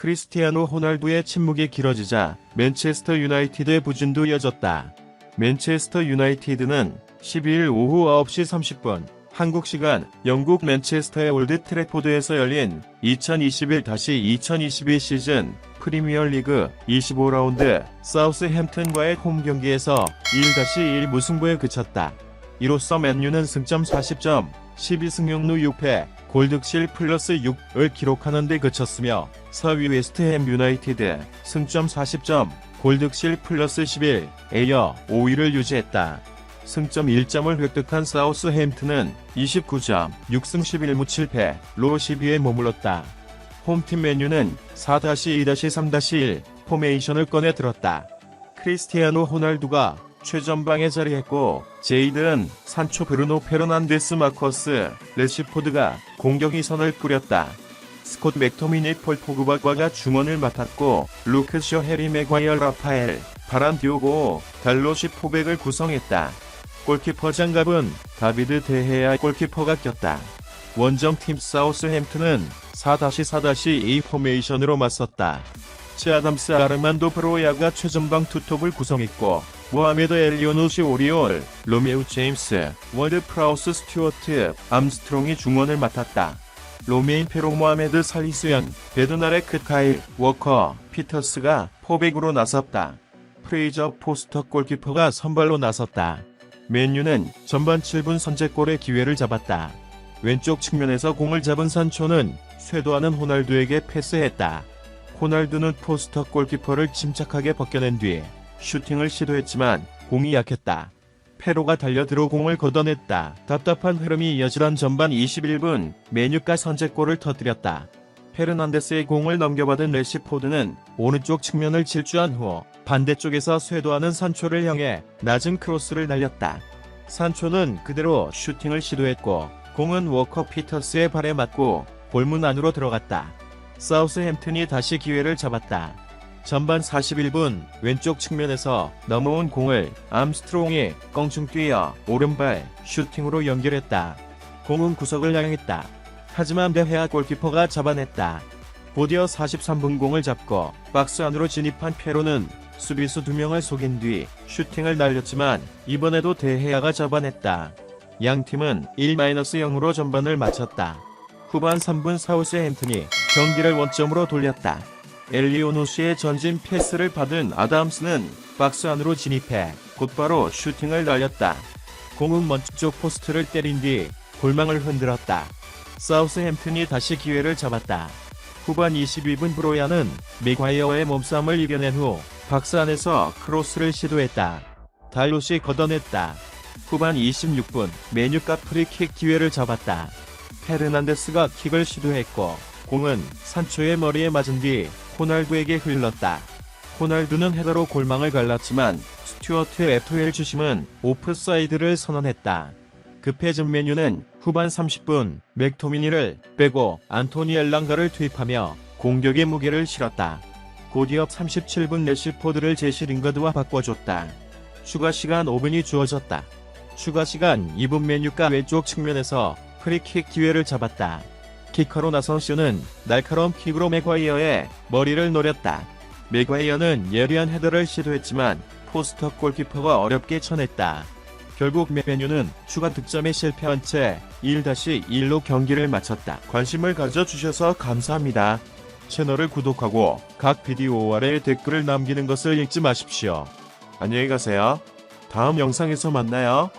크리스티아노 호날두의 침묵이 길어지자 맨체스터 유나이티드의 부진도 이어졌다. 맨체스터 유나이티드는 12일 오후 9시 30분 한국 시간 영국 맨체스터의 올드 트래포드에서 열린 2021-2022 시즌 프리미어리그 25라운드 사우스햄튼과의 홈 경기에서 1-1 무승부에 그쳤다. 이로써 맨유는 승점 40점, 12승 6루 6패, 골득실 플러스 6을 기록하는 데 그쳤으며 4위 웨스트햄 유나이티드 승점 40점, 골득실 플러스 11 에 이어 5위를 유지했다. 승점 1점을 획득한 사우스햄튼은 29점, 6승 11무 7패 로 10위에 머물렀다. 홈팀 메뉴는 4-2-3-1 포메이션을 꺼내 들었다. 크리스티아노 호날두가 최전방에 자리했고 제이든 산초 브루노 페르난데스 마커스 레시포드가 공격 이 선을 꾸렸다. 스콧 맥토미니 폴 포그바가 중원을 맡았고 루크쇼 해리 맥과이어 라파엘 바란 디오고 달로시 포백을 구성했다. 골키퍼 장갑은 다비드 데헤아 골키퍼가 꼈다. 원정팀 사우스햄튼은 4-4-2 포메이션으로 맞섰다. 치 아담스 아르만도 브로야가 최전방 투톱을 구성했고 모하메드 엘리오누시 오리올, 로메우 제임스, 월드 프라우스 스튜어트, 암스트롱이 중원을 맡았다. 로메인 페로 모하메드 살리스연, 베드나레 크 카일, 워커, 피터스가 포백으로 나섰다. 프레이저 포스터 골키퍼가 선발로 나섰다. 맨유는 전반 7분 선제골의 기회를 잡았다. 왼쪽 측면에서 공을 잡은 산초는 쇄도하는 호날두에게 패스했다. 호날두는 포스터 골키퍼를 침착하게 벗겨낸 뒤 슈팅을 시도했지만 공이 약했다. 페로가 달려들어 공을 걷어냈다. 답답한 흐름이 이어지던 전반 21분 메뉴가 선제골을 터뜨렸다. 페르난데스의 공을 넘겨받은 레시포드는 오른쪽 측면을 질주한 후 반대쪽에서 쇄도하는 산초를 향해 낮은 크로스를 날렸다. 산초는 그대로 슈팅을 시도했고 공은 워커 피터스의 발에 맞고 골문 안으로 들어갔다. 사우스햄튼이 다시 기회를 잡았다. 전반 41분 왼쪽 측면에서 넘어온 공을 암스트롱이 껑충 뛰어 오른발 슈팅으로 연결했다. 공은 구석을 향했다. 하지만 베헤아 골키퍼가 잡아냈다. 곧이어 43분 공을 잡고 박스 안으로 진입한 페로는 수비수 2명을 속인 뒤 슈팅을 날렸지만 이번에도 데헤아가 잡아냈다. 양 팀은 1-0으로 전반을 마쳤다. 후반 3분 사우스햄튼이 경기를 원점으로 돌렸다. 엘리오노시의 전진 패스를 받은 아담스는 박스 안으로 진입해 곧바로 슈팅을 날렸다. 공은 먼쪽 포스트를 때린 뒤 골망을 흔들었다. 사우스햄튼이 다시 기회를 잡았다. 후반 22분 브로야는 맥과이어의 몸싸움을 이겨낸 후 박스 안에서 크로스를 시도했다. 달롯이 걷어냈다. 후반 26분 메뉴카 프리킥 기회를 잡았다. 페르난데스가 킥을 시도했고 공은 산초의 머리에 맞은 뒤 호날두에게 흘렀다. 호날두는 헤더로 골망을 갈랐지만 스튜어트 에토엘 주심은 오프사이드를 선언했다. 급해진 메뉴는 후반 30분 맥토미니를 빼고 안토니 엘랑가를 투입하며 공격의 무게를 실었다. 곧이어 37분 레시포드를 제시 링거드와 바꿔줬다. 추가 시간 5분이 주어졌다. 추가 시간 2분 메뉴가 왼쪽 측면에서 프리킥 기회를 잡았다. 키커로 나선 쇼는 날카로운 킥으로 맥과이어의 머리를 노렸다. 맥과이어는 예리한 헤더를 시도했지만 포스터 골키퍼가 어렵게 쳐냈다. 결국 메뉴는 추가 득점에 실패한 채 1-1로 경기를 마쳤다. 관심을 가져주셔서 감사합니다. 채널을 구독하고 각 비디오 아래에 댓글을 남기는 것을 잊지 마십시오. 안녕히 가세요. 다음 영상에서 만나요.